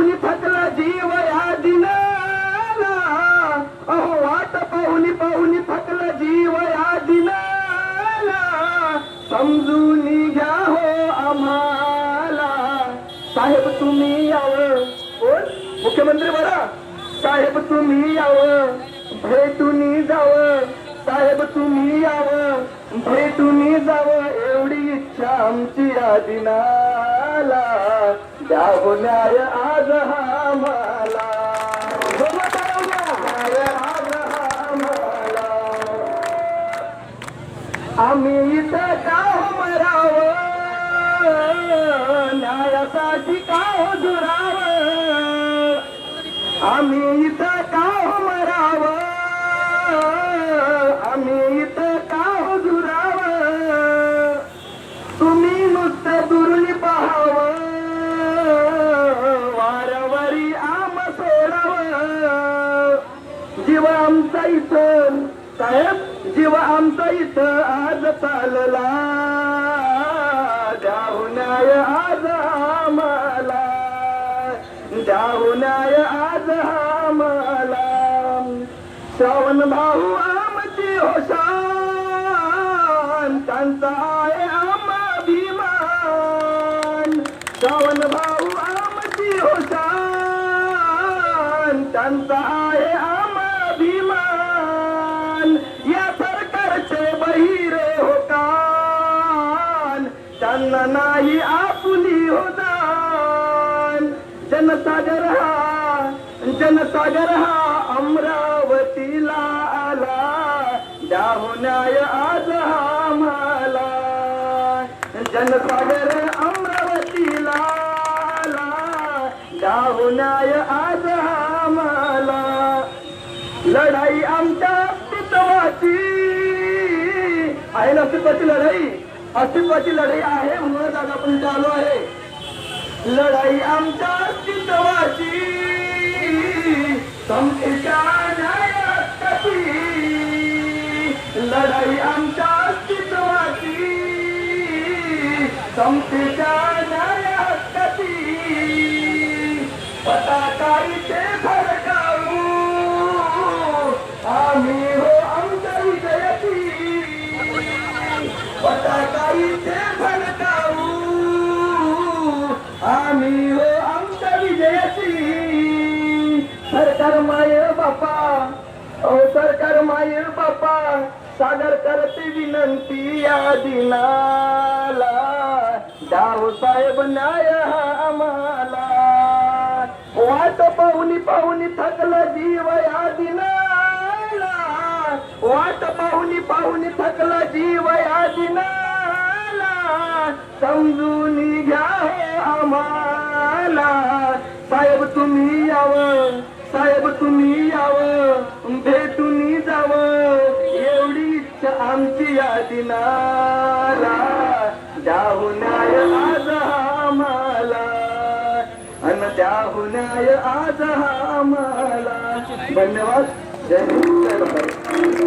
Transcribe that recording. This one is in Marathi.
पाहुनी थकला जीव या दिनाला. अहो वाट पाहुनी पाहुनी थकला जीव या दिनाला. समजून घ्या हो आम्हाला. साहेब तुम्ही यावं. कोण? मुख्यमंत्री बरा. साहेब तुम्ही यावं. भेटून जावं. साहेब तुम्ही यावं. भेटून जावं. एवढी इच्छा आमची या दिनाला. द्यावं न्याय आज हा मला. मला आम्ही इथं का हो मरावं? न्यायासाठी का हो दुराव? आम्ही इथं का हो मरावं? आमचा इथं. साहेब जीव आमचा इथं आज चालला द्याहू न्याय आज आम्हाला. द्याहू न्याय आज आम्हाला. श्रावण भाऊ आमची होशान त्यांचा आहे आम्हा भीमान श्रावण भाऊ आमची होशान त्यांचा आहे त्यांना नाही आपुली हो जनसागर हा जनसागर हा अमरावतीला आला. द्याहो न्याय आज हा मला. जनसागर अमरावतीला आला. द्याहो न्याय आज हा मला. लढाई आमच्या अस्तित्वाची आहे ना अस्तित्वाची लढाई? अस्तित्वाची लढाई आहे म्हणून आज आपण इथे आलो आहे. लढाई आमच्या अस्तित्वाची लढाई आमच्या अस्तित्वाची समतेच्या न्यायाची पताका इथे आम्ही हो आमच्या विजयाची. सरकार माय बापा. ओ सरकार माय बापा. सादर करते विनंती या दिनाला. दाव साहेब न्याय हा आम्हाला. वाट पाहुनी पाहुनी थकला जीव या दिनाला. वाट पाहुनी पाहुनी थकला जीव या दिनाला. समजून घ्या आम्हाला साहेब तुम्ही यावं. साहेब तुम्ही यावं. भेटून जावं. एवढी इच्छा आमची यादी नाला द्याहू न्याय आज आम्हाला. अन द्याहू न्याय आज आम्हाला. धन्यवाद. जय हिंद